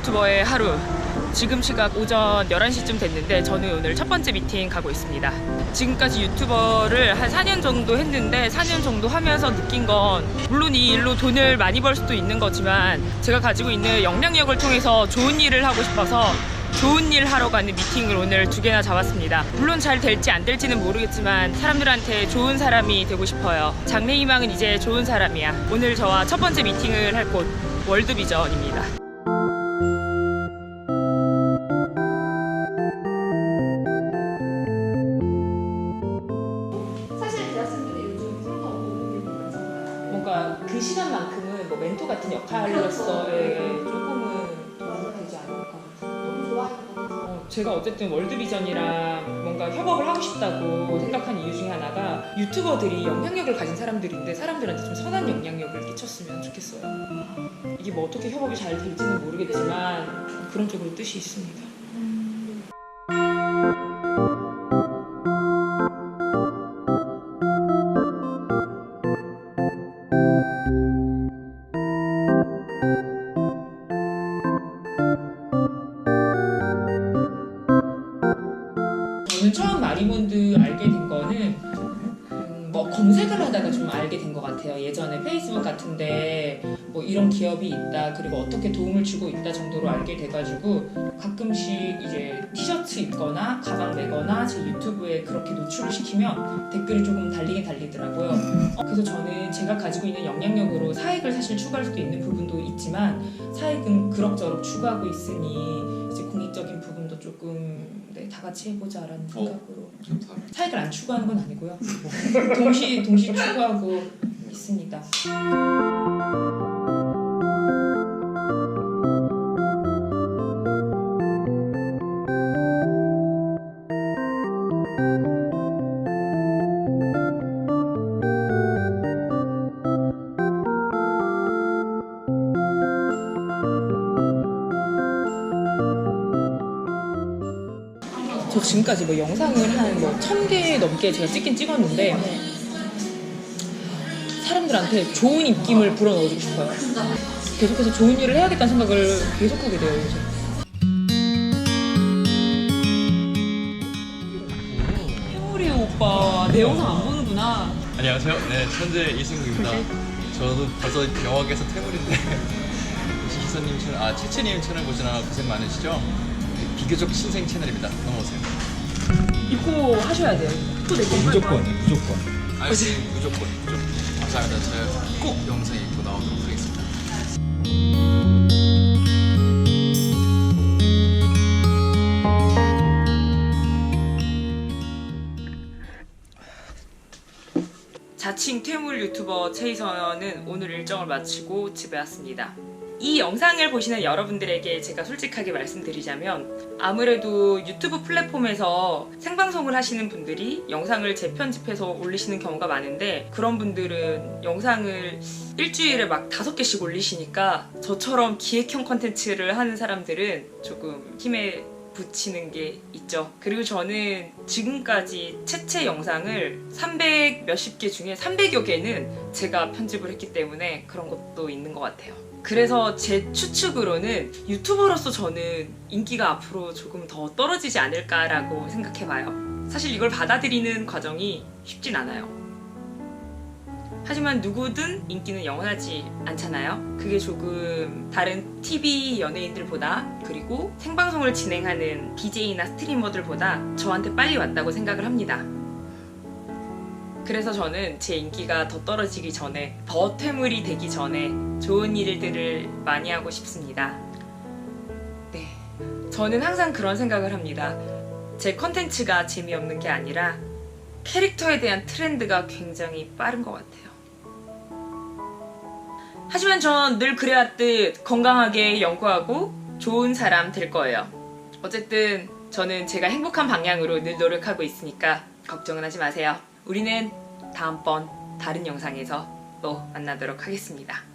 유튜버의 하루. 지금 시각 오전 11시쯤 됐는데 저는 오늘 첫 번째 미팅 가고 있습니다. 지금까지 유튜버를 한 4년 정도 했는데 4년 정도 하면서 느낀 건 물론 이 일로 돈을 많이 벌 수도 있는 거지만 제가 가지고 있는 영향력을 통해서 좋은 일을 하고 싶어서 좋은 일 하러 가는 미팅을 오늘 두 개나 잡았습니다. 물론 잘 될지 안 될지는 모르겠지만 사람들한테 좋은 사람이 되고 싶어요. 장래 희망은 이제 좋은 사람이야. 오늘 저와 첫 번째 미팅을 할 곳 월드비전입니다. 그 시간만큼은 뭐 멘토 같은 역할로서 그렇죠. 예, 조금은 도움이 되지 않을까. 너무 좋아했던 것 같아요. 어, 제가 어쨌든 월드비전이랑 뭔가 협업을 하고 싶다고 생각한 이유 중에 하나가 유튜버들이 영향력을 가진 사람들인데 사람들한테 좀 선한 영향력을 끼쳤으면 좋겠어요. 이게 뭐 어떻게 협업이 잘 될지는 모르겠지만 그런 쪽으로 뜻이 있습니다. 처음 마리몬드 알게 된 거는 음, 뭐 검색을 하다가 좀 알게 된 것 같아요. 예전에 페이스북 같은데 뭐 이런 기업이 있다 그리고 어떻게 도움을 주고 있다 정도로 알게 돼가지고 가끔씩 이제 티셔츠 입거나 가방 메거나 제 유튜브에 그렇게 노출을 시키면 댓글이 조금 달리긴 달리더라고요. 어, 그래서 저는 제가 가지고 있는 영향력으로 사익을 사실 추구할 수도 있는 부분도 있지만 사익은 그럭저럭 추구하고 있으니 이제 공익적인 부분도 조금 네, 다 같이 해보자라는 생각으로 감사합니다. 사익을 안 추구하는 건 아니고요. 뭐, 동시 동시 추구하고 있습니다. 저 지금까지 뭐 영상을 한 뭐 천 개 넘게 제가 찍긴 찍었는데 사람들한테 좋은 입김을 불어넣어주고 싶어요. 계속해서 좋은 일을 해야겠다는 생각을 계속하게 돼요 요새. 태우리 오빠 내 영상 안 보는구나. 안녕하세요. 네, 천재 이승국입니다. 저도 벌써 영화계에서 태물인데 시선님 채널, 아 채채님 채널 보시느라 고생 많으시죠? 비교적 신생 채널입니다. 넘어오세요. 입고 하셔야 돼요. 또 내고 무조건 무조건 아, 네, 무조건, 무조건. 감사합니다. 제가 꼭 영상에 입고 나오도록 하겠습니다. 자칭 퇴물 유튜버 최희선은 오늘 일정을 마치고 집에 왔습니다. 이 영상을 보시는 여러분들에게 제가 솔직하게 말씀드리자면 아무래도 유튜브 플랫폼에서 생방송을 하시는 분들이 영상을 재편집해서 올리시는 경우가 많은데 그런 분들은 영상을 일주일에 막 다섯 개씩 올리시니까 저처럼 기획형 컨텐츠를 하는 사람들은 조금 힘에 붙이는 게 있죠. 그리고 저는 지금까지 채채 영상을 300 몇십 개 중에 300여 개는 제가 편집을 했기 때문에 그런 것도 있는 것 같아요. 그래서 제 추측으로는 유튜버로서 저는 인기가 앞으로 조금 더 떨어지지 않을까라고 생각해봐요. 사실 이걸 받아들이는 과정이 쉽진 않아요. 하지만 누구든 인기는 영원하지 않잖아요. 그게 조금 다른 TV 연예인들보다 그리고 생방송을 진행하는 BJ나 스트리머들보다 저한테 빨리 왔다고 생각을 합니다. 그래서 저는 제 인기가 더 떨어지기 전에 더 퇴물이 되기 전에 좋은 일들을 많이 하고 싶습니다. 네. 저는 항상 그런 생각을 합니다. 제 컨텐츠가 재미없는 게 아니라 캐릭터에 대한 트렌드가 굉장히 빠른 것 같아요. 하지만 전 늘 그래왔듯 건강하게 연구하고 좋은 사람 될 거예요. 어쨌든 저는 제가 행복한 방향으로 늘 노력하고 있으니까 걱정은 하지 마세요. 우리는 다음번 다른 영상에서 또 만나도록 하겠습니다.